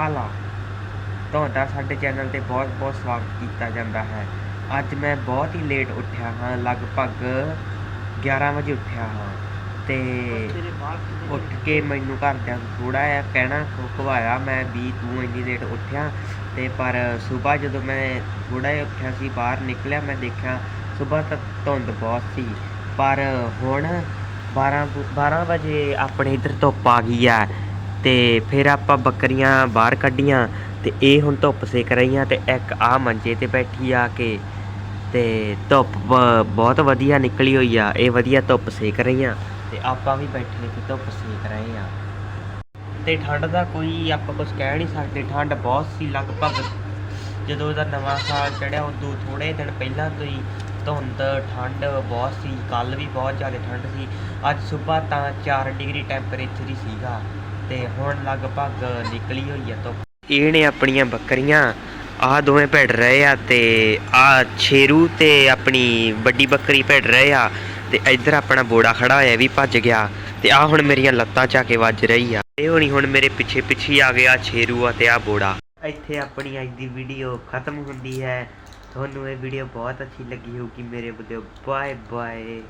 ਖਾਲਾ ਤੁਹਾਡਾ ਸਾਡੇ ਚੈਨਲ ਤੇ ਬਹੁਤ-ਬਹੁਤ ਸਵਾਗਤ ਕੀਤਾ ਜਾਂਦਾ ਹੈ। ਅੱਜ ਮੈਂ ਬਹੁਤ ਹੀ ਲੇਟ ਉੱਠਿਆ ਹਾਂ, ਲਗਭਗ 11 ਵਜੇ ਉੱਠਿਆ ਹਾਂ। ਤੇ ਉੱਠ ਕੇ ਮੈਨੂੰ ਘਰਦਿਆਂ ਨੂੰ ਥੋੜਾ ਜਿਹਾ ਕਹਿਣਾ ਖਵਾਇਆ ਮੈਂ ਵੀ ਤੂੰ ਇੰਨੀ ਲੇਟ ਉੱਠਿਆ। ਤੇ ਪਰ ਸਵੇਰ ਜਦੋਂ ਮੈਂ ਥੋੜਾ ਜਿਹਾ ਉੱਠਿਆ ਸੀ, ਬਾਹਰ ਨਿਕਲਿਆ, ਮੈਂ ਦੇਖਿਆ ਸਵੇਰ ਤੱਕ ਧੁੰਦ ਬਹੁਤ ਸੀ। ਪਰ ਹੁਣ 12 ਵ- 12 ਵਜੇ ਆਪਣੇ ਇੱਧਰ ਧੁੱਪ ਆ ਗਈ ਹੈ। ਤੇ ਫਿਰ ਆਪਾਂ ਬੱਕਰੀਆਂ ਬਾਹਰ ਕੱਢੀਆਂ ਤੇ ਇਹ ਹੁਣ ਧੁੱਪ ਸੇਕ ਰਹੀਆਂ ਤੇ ਇੱਕ ਆ ਮੰਜੇ ਤੇ ਬੈਠੀ ਆ ਕੇ ਤੇ ਧੁੱਪ ਬਹੁਤ ਵਧੀਆ ਨਿਕਲੀ ਹੋਈ ਆ, ਇਹ ਵਧੀਆ ਧੁੱਪ ਸੇਕ ਰਹੀਆਂ ਤੇ ਆਪਾਂ ਵੀ ਬੈਠੇ ਤੇ ਧੁੱਪ ਸੇਕ ਰਹੇ ਆ। ਤੇ ਠੰਡ ਦਾ ਕੋਈ ਆਪਾਂ ਕੁਝ ਕਹਿ ਨਹੀਂ ਸਕਦੇ, ਠੰਡ ਬਹੁਤ ਸੀ ਲਗਭਗ ਜਦੋਂ ਉਹਦਾ ਨਵਾਂ ਸਾਲ ਚੜਿਆ, ਉਦੋਂ ਥੋੜੇ ਦਿਨ ਪਹਿਲਾਂ ਤੋਂ ਹੀ ਧੁੰਦ, ਠੰਡ ਬਹੁਤ ਸੀ ਕੱਲ ਵੀ ਬਹੁਤ ਜ਼ਿਆਦਾ ਠੰਡ ਸੀ, ਅੱਜ ਸਵੇਰ ਤਾਂ 4 ਡਿਗਰੀ ਟੈਂਪਰੇਚਰ ਹੀ ਸੀਗਾ। ਤੇ ਹੁਣ ਲਗਭਗ ਨਿਕਲੀ ਹੋਈ ਆ ਧੁੱਪ। ਇਹ ਨੇ ਆਪਣੀਆਂ ਬੱਕਰੀਆਂ ਆਹ ਦੋਵੇਂ ਭਿੜ ਰਹੇ ਆ ਤੇ ਆ ਛੇਰੂ ਤੇ ਆਪਣੀ ਵੱਡੀ ਬੱਕਰੀ ਭਿੜ ਰਹੇ ਆ ਤੇ ਇੱਧਰ ਆਪਣਾ ਬੋੜਾ ਖੜਾ ਹੋਇਆ ਵੀ ਭੱਜ ਗਿਆ ਤੇ ਆ ਹੁਣ ਮੇਰੀਆਂ ਲੱਤਾਂ ਚਾ ਕੇ ਵੱਜ ਰਹੀ ਆ। ਇਹ ਹੋਣੀ ਹੁਣ ਮੇਰੇ ਪਿੱਛੇ ਪਿੱਛੇ ਹੀ ਆ ਗਿਆ ਛੇਰੂ ਆ ਤੇ ਆ ਬੋੜਾ। ਇੱਥੇ ਆਪਣੀ ਅੱਜ ਦੀ ਵੀਡੀਓ ਖਤਮ ਹੁੰਦੀ ਹੈ। ਤੁਹਾਨੂੰ ਇਹ ਵੀਡੀਓ ਬਹੁਤ ਅੱਛੀ ਲੱਗੀ ਹੋਊਗੀ ਮੇਰੇ ਵੱਲੋਂ। Bye bye